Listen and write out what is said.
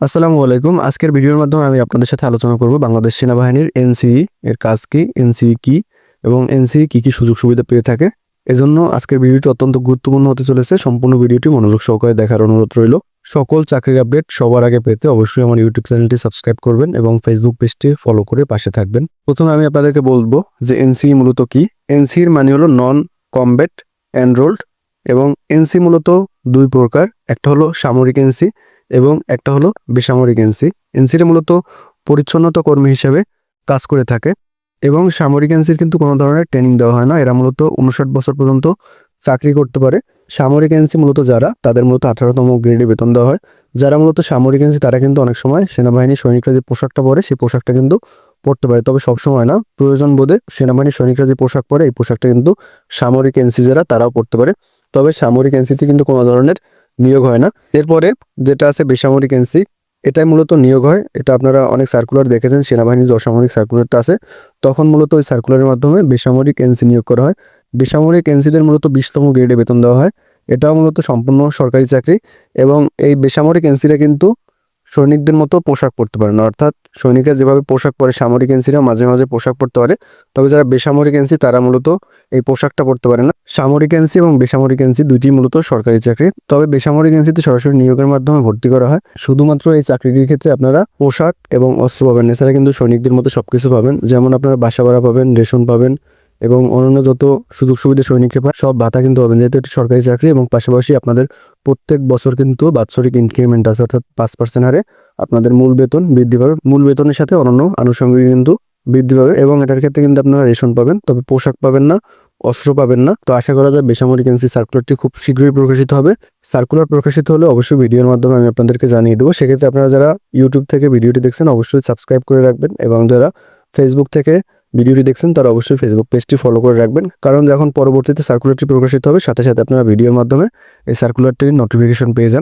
আসসালামু আলাইকুম। আজকের ভিডিওর মাধ্যমে আমি আপনাদের সাথে আলোচনা করব বাংলাদেশ সেনাবাহিনীর এনসিই এর কাজ কি, এনসিই কি, এবং এনসিই কি কি সুযোগ সুবিধা পেয়ে থাকে। এজন্য আজকের ভিডিওটি অত্যন্ত গুরুত্বপূর্ণ হতে চলেছে। সম্পূর্ণ ভিডিওটি মনোযোগ সহকারে দেখার অনুরোধ রইল। সকল চাকরির আপডেট সবার আগে পেতে অবশ্যই আমার ইউটিউব চ্যানেলটি সাবস্ক্রাইব করবেন এবং ফেসবুক পেজটি ফলো করে পাশে থাকবেন। প্রথমে আমি আপনাদেরকে বলব যে এনসিই মূলত কি। এনসির মানে হলো নন কমব্যাট এনরোল্ড এবং এনসি মূলত দুই প্রকার। একটা হলো সামরিক এনসি এবং একটা হলো বেসামরিক এনসি। এনসিটা মূলত পরিচ্ছন্নতা কর্মী হিসেবে কাজ করে থাকে এবং সামরিক এনসির কিন্তু কোনো ধরনের ট্রেনিং দেওয়া হয় না। এরা মূলত উনষাট বছর পর্যন্ত চাকরি করতে পারে। সামরিক এনসি মূলত যারা, তাদের মূলত আঠারোতম গ্রেডে বেতন দেওয়া হয়। যারা মূলত সামরিক এনসি, তারা কিন্তু অনেক সময় সেনাবাহিনীর সৈনিকরা যে পোশাকটা পরে, সেই পোশাকটা কিন্তু পরতে পারে। তবে সবসময় না, প্রয়োজন বোধে সেনাবাহিনী সৈনিকরা যে পোশাক পরে, এই পোশাকটা কিন্তু সামরিক এনসি যারা, তারাও পরতে পারে। তবে সামরিক এনসিতে কিন্তু কোনো ধরনের নিয়োগ হয় না। এরপরে যেটা আছে বেসামরিক এনসি, এটাই মূলত নিয়োগ হয়। এটা আপনারা অনেক সার্কুলার দেখেছেন, সেনাবাহিনীর অসামরিক সার্কুলারটা আছে। তখন মূলত ওই সার্কুলারের মাধ্যমে বেসামরিক এনসি নিয়োগ করা হয়। বেসামরিক এনসিদের মূলত বিশতম গ্রেডে বেতন দেওয়া হয়। এটাও মূলত সম্পূর্ণ সরকারি চাকরি এবং এই বেসামরিক এনসিরা কিন্তু সৈনিকদের মতো পোশাক পরতে পারে না। অর্থাৎ সৈনিকরা যেভাবে পোশাক পরে, সামরিক এনসিরা মাঝে মাঝে পোশাক পরতে পারে। তবে যারা বেসামরিক এনসি, তারা মূলত এই পোশাকটা পরতে পারে না। সামরিক এনসি এবং বেসামরিক এনসি দুইটি মূলত সরকারি চাকরি। তবে বেসামরিক এনসিতে সরাসরি নিয়োগের মাধ্যমে ভর্তি করা হয়। শুধুমাত্র এই চাকরিটির ক্ষেত্রে আপনারা পোশাক এবং অস্ত্র পাবেন। এছাড়া কিন্তু সৈনিকদের মতো সবকিছু পাবেন। যেমন আপনারা বাসা ভাড়া পাবেন, রেশন পাবেন এবং অন্যান্য যত সুযোগ সুবিধা সৈনিককে পায় সব ভাতা কিন্তু পাবেন। যেহেতু এটি সরকারি চাকরি এবং পাশাপাশি আপনাদের প্রত্যেক বছর কিন্তু বাৎসরিক ইনক্রিমেন্ট আছে, অর্থাৎ পাঁচ পার্সেন্ট হারে আপনাদের মূল বেতন বৃদ্ধি পাবে। মূল বেতনের সাথে অন্যান্য আনুষঙ্গিক কিন্তু বৃদ্ধি পাবে এবং এটার ক্ষেত্রে কিন্তু আপনারা রেশন পাবেন। তবে পোশাক পাবেন না। অস্ত্র পাবেন না। তো আশা করা যায় বেসামরিক এনসি সার্কুলারটি খুব শীঘ্রই প্রকাশিত হবে। সার্কুলার প্রকাশিত হলে অবশ্যই ভিডিওর মাধ্যমে আমি আপনাদেরকে জানিয়ে দেবো। সেক্ষেত্রে আপনারা যারা ইউটিউব থেকে ভিডিওটি দেখছেন, অবশ্যই সাবস্ক্রাইব করে রাখবেন এবং যারা ফেসবুক থেকে ভিডিওটি দেখছেন, তারা অবশ্যই ফেসবুক পেজটি ফলো করে রাখবেন। কারণ যখন পরবর্তীতে সার্কুলারটি প্রকাশিত হবে, সাথে সাথে আপনারা ভিডিওর মাধ্যমে এই সার্কুলারটির নোটিফিকেশন পেয়ে যান।